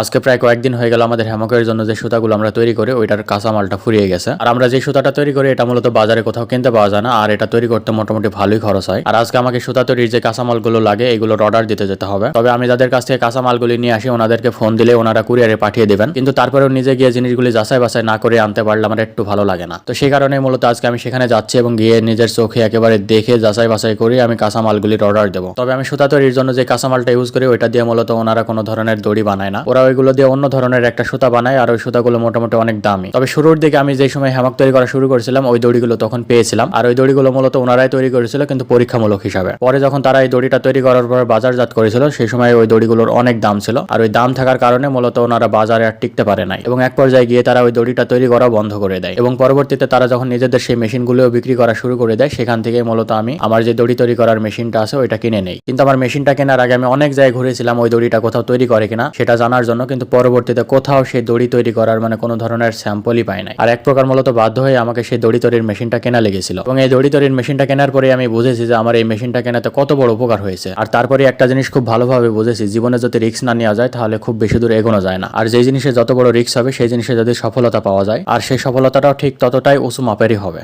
আজকে প্রায় কয়েকদিন হয়ে গেল আমাদের হ্যামকের জন্য যে সুতাগুলো আমরা তৈরি করি, ওইটার কাঁচামালটা ফুরিয়ে গেছে। আর আমরা যে সুতাটা তৈরি করি, এটা মূলত বাজারে কোথাও কিনতে পাওয়া যায় না, আর এটা তৈরি করতে মোটামুটি ভালোই খরচ হয়। আর আজকে আমাকে সুতা তৈরির যে কাঁচামালগুলো লাগে, এগুলোর অর্ডার দিতে যেতে হবে। তবে আমি যাদের কাছ থেকে কাঁচামালগুলি নিয়ে আসি, ওনাদেরকে ফোন দিলে ওনারা কুরিয়ারে পাঠিয়ে দেবেন। কিন্তু তারপরেও নিজে গিয়ে জিনিসগুলি যাচাই বাছাই না করে আনতে পারলে আমার একটু ভালো লাগে না। তো সেই কারণে মূলত আজকে আমি সেখানে যাচ্ছি এবং গিয়ে নিজের চোখে একেবারে দেখে যাচাই বাছাই করে আমি কাঁচামালগুলির অর্ডার দেবো। তবে আমি সুতা তৈরির জন্য যে কাঁচামালটা ইউজ করি, ওইটা দিয়ে মূলত ওনারা কোনো ধরনের দড়ি বানায় না। ওরা ওইগুলো দিয়ে অন্য ধরনের একটা সুতা বানায় আর ওই সুতাগুলো মোটামুটি অনেক দামি। তবে শুরুর দিকে আমি যে সময় হ্যামক তৈরি করা শুরু করেছিলাম, ওই দড়িগুলো তখন পেয়েছিলাম। আর ওই দড়িগুলো মূলত ওনারাই তৈরি করেছিল কিন্তু পরীক্ষামূলক হিসাবে। পরে যখন তারা এই দড়িটা তৈরি করার পর বাজারজাত করেছিল, সেই সময় ওই দড়িগুলোর অনেক দাম ছিল। আর ওই দাম থাকার কারণে মূলত ওনারা বাজারে আর টিকতে পারে নাই। এবং এক পর্যায়ে গিয়ে তারা ওই দড়িটা তৈরি করা বন্ধ করে দেয়। এবং পরবর্তীতে তারা যখন নিজেদের সেই মেশিনগুলোও বিক্রি করা শুরু করে দেয়, সেখান থেকে মূলত আমি আমার যে দড়ি তৈরি করার মেশিনটা আছে, ওইটা কিনে নেই। কিন্তু আমার মেশিনটা কেনার আগে আমি অনেক জায়গায় ঘুরেছিলাম, ওই দড়িটা কোথাও তৈরি করে কিনা, সেটা জানার জন্য কিন্তু পরবর্তীতে কোথাও সেই দড়ি তৈরি করার মানে কোনো ধরনের স্যাম্পলই পাই নাই। আর এক প্রকার মূলত বাধ্য হয়ে আমাকে সেই দড়ি তৈরির মেশিনটা কেনা লেগেছিল। এবং এই দড়ি তৈরির মেশিনটা কেনার পরে আমি বুঝেছি যে আমার এই মেশিনটা কেনাতে কত বড় উপকার হয়েছে। আর তারপরে একটা জিনিস খুব ভালোভাবে বুঝেছি, জীবনে যদি রিস্ক না নেওয়া যায় তাহলে খুব বেশি দূর এগোনো যায় না। আর যেই জিনিসে যত বড় রিস্ক হবে, সেই জিনিসে যদি সফলতা পাওয়া যায়, আর সেই সফলতাটাও ঠিক ততটাই উঁচু মাপেরই হবে।